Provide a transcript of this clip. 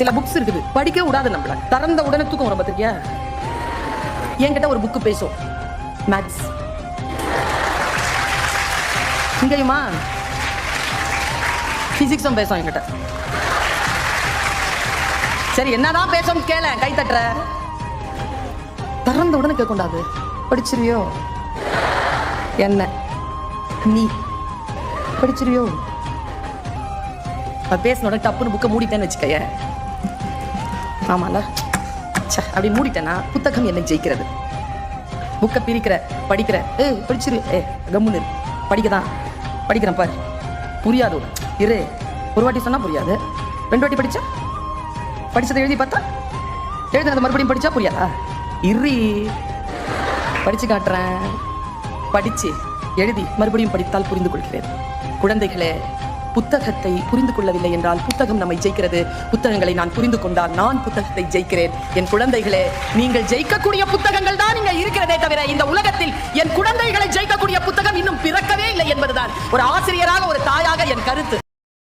சில புக்ஸ் இருக்குது. படிக்க விடாது நம்மள. திறந்த உடனே தூக்கம் வரும் பார்த்திருக்கியா? என்கிட்ட ஒரு புக்கு பேசும் மேக்ஸ் இங்கேயுமா? பிசிக்ஸும் பேசும் என்கிட்ட. சரி என்னதான் பேசும் கேள கை தட்டுற. திறந்த உடனே கேட்கக்கூடாது. படிச்சிருவியோ? என்ன? நீ. படிச்சிருவியோ? அது பேசின உடனே டப்புன்னு புக்கை மூடிட்டேன்னு வச்சுக்கய. ஆமால. ச்சே அப்படி மூடிட்டேன்னா புத்தகம் என்னை ஜெயிக்கிறது. புக்கை பிரிக்கிற படிக்கிற ஏ படிச்சிரு ஏ கம்முன்னு இரு. படிக்க தான் படிக்கிறேன் பாரு. புரியாது இரு. ஒரு வாட்டி சொன்னா புரியாது. ரெண்டு வாட்டி படிச்சா? படிச்சதை எழுதி பார்த்தா? எழுதுனது மறுபடியும் படிச்சா புரியாதா? இரு. படிச்சு காட்டுறேன். படிச்சு எழுதி மறுபடியும் படித்தால் புரிந்து கொள்கிறேன். குழந்தைகளே புத்தகத்தை புரிந்து கொள்ளவில்லை என்றால் புத்தகம் நம்மை ஜெயிக்கிறது. புத்தகங்களை நான் புரிந்து கொண்டால் நான் புத்தகத்தை ஜெயிக்கிறேன். என் குழந்தைகளே நீங்கள் ஜெயிக்கக்கூடிய புத்தகங்கள் தான் இங்க இருக்கிறதே தவிர இந்த உலகத்தில் என் குழந்தைகளை ஜெயிக்கக்கூடிய புத்தகம் இன்னும் பிறக்கவே இல்லை என்பதுதான். ஒரு ஆசிரியராக ஒரு தாயாக என் கருத்து.